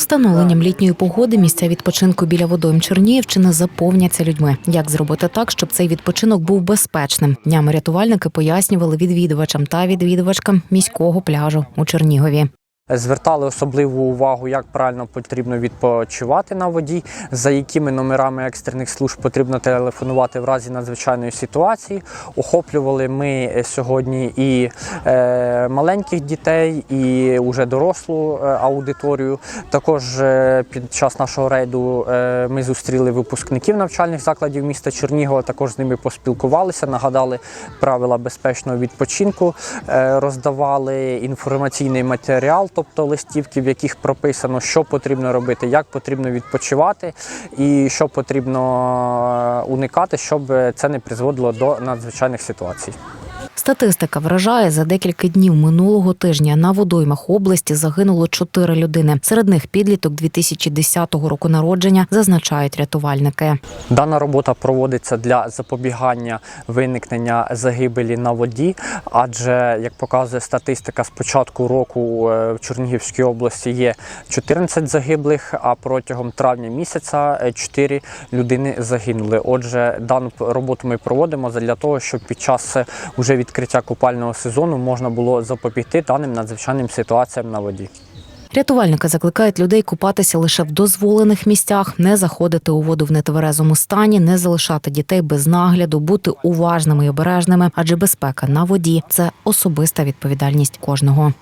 Встановленням літньої погоди місця відпочинку біля водойм Чернігівщини заповняться людьми. Як зробити так, щоб цей відпочинок був безпечним? Днями рятувальники пояснювали відвідувачам та відвідувачкам міського пляжу у Чернігові. Звертали особливу увагу, як правильно потрібно відпочивати на воді, за якими номерами екстрених служб потрібно телефонувати в разі надзвичайної ситуації. Охоплювали ми сьогодні і е, маленьких дітей, і вже дорослу е, аудиторію. Також е, під час нашого рейду е, ми зустріли випускників навчальних закладів міста Чернігова. Також з ними поспілкувалися, нагадали правила безпечного відпочинку, роздавали інформаційний матеріал, тобто листівки, в яких прописано, що потрібно робити, як потрібно відпочивати і що потрібно е, уникати, щоб це не призводило до надзвичайних ситуацій. Статистика вражає за декілька днів минулого тижня на водоймах області загинуло чотири людини. Серед них підліток 2010 року народження, зазначають рятувальники. Дана робота проводиться для запобігання виникнення загибелі на воді, адже як показує статистика, з початку року е, в Чернігівській області є 14 загиблих, а протягом травня місяця 4 людини загинули. Отже, дану роботу ми проводимо для того, щоб під час уже відкриття купального сезону можна було запобігти даним надзвичайним ситуаціям на воді. Рятувальники закликають людей купатися лише в дозволених місцях, не заходити у воду в нетверезому стані, не залишати дітей без нагляду, бути уважними і обережними, адже безпека на воді це особиста відповідальність кожного.